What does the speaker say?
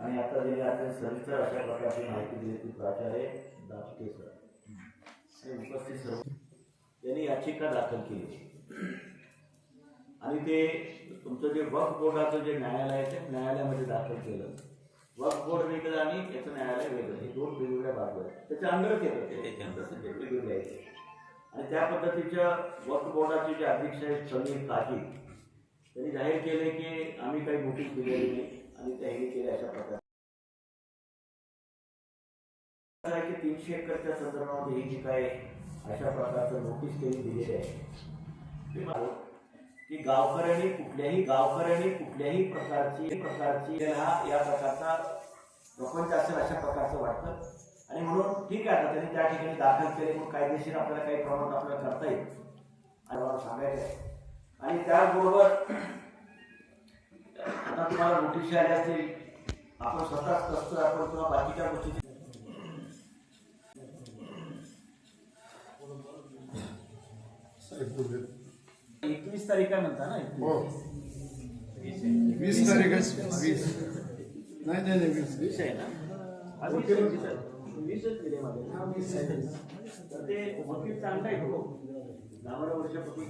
आणि आता जे अत्यंत सविस्तर अशा प्रकारची माहिती दिली ती प्राचार्य दापटे सर हे उपस्थित सर्व यांनी याचिका दाखल केली. आणि ते तुमचं जे वक्फ बोर्डाचं जे न्यायालय आहे ते न्यायालयामध्ये दाखल केलं. वक्फ बोर्ड वेगळं आणि याचं न्यायालय वेगळं. हे दोन वेगवेगळ्या बाजू आहेत. त्याच्या येतं ते वेगवेगळे आहेत आणि त्या पद्धतीच्या वक्फ बोर्डाचे जे अध्यक्ष आहेत समीर काजी त्यांनी जाहीर केले की आम्ही काही नोटीस दिलेली नाही. आणि त्या हे केले अशा प्रकारे. की तीनशे एकरच्या संदर्भामध्ये हे जे काय अशा प्रकारचं नोटीस त्यांनी दिलेली आहे. की गावकऱ्यांनी कुठल्याही गावकऱ्यांनी कुठल्याही प्रकारची प्रकारची हा या प्रकारचा प्रपंच असेल अशा प्रकारचं वाटतं. आणि म्हणून ठीक आहे आता त्यांनी त्या ठिकाणी दाखल केले म्हणून कायदेशीर आपल्याला काही प्रमाणात आपल्याला करता येईल. आणि मला सांगायचं आहे. आणि त्याचबरोबर तुम्हाला नोटीस आल्या असतील आपण स्वतःच कसतो आपण किंवा बाकीच्या गोष्टी एकवीस तारीख आहे म्हणता ना हो. वीस तारीखच वीस. नाही नाही नाही वीस. आहे ना? वीस आहे, वीस आहे. वीसच दिले माझे. तर ते वकील चांगला आहे हो. दहा बारा वर्षापासून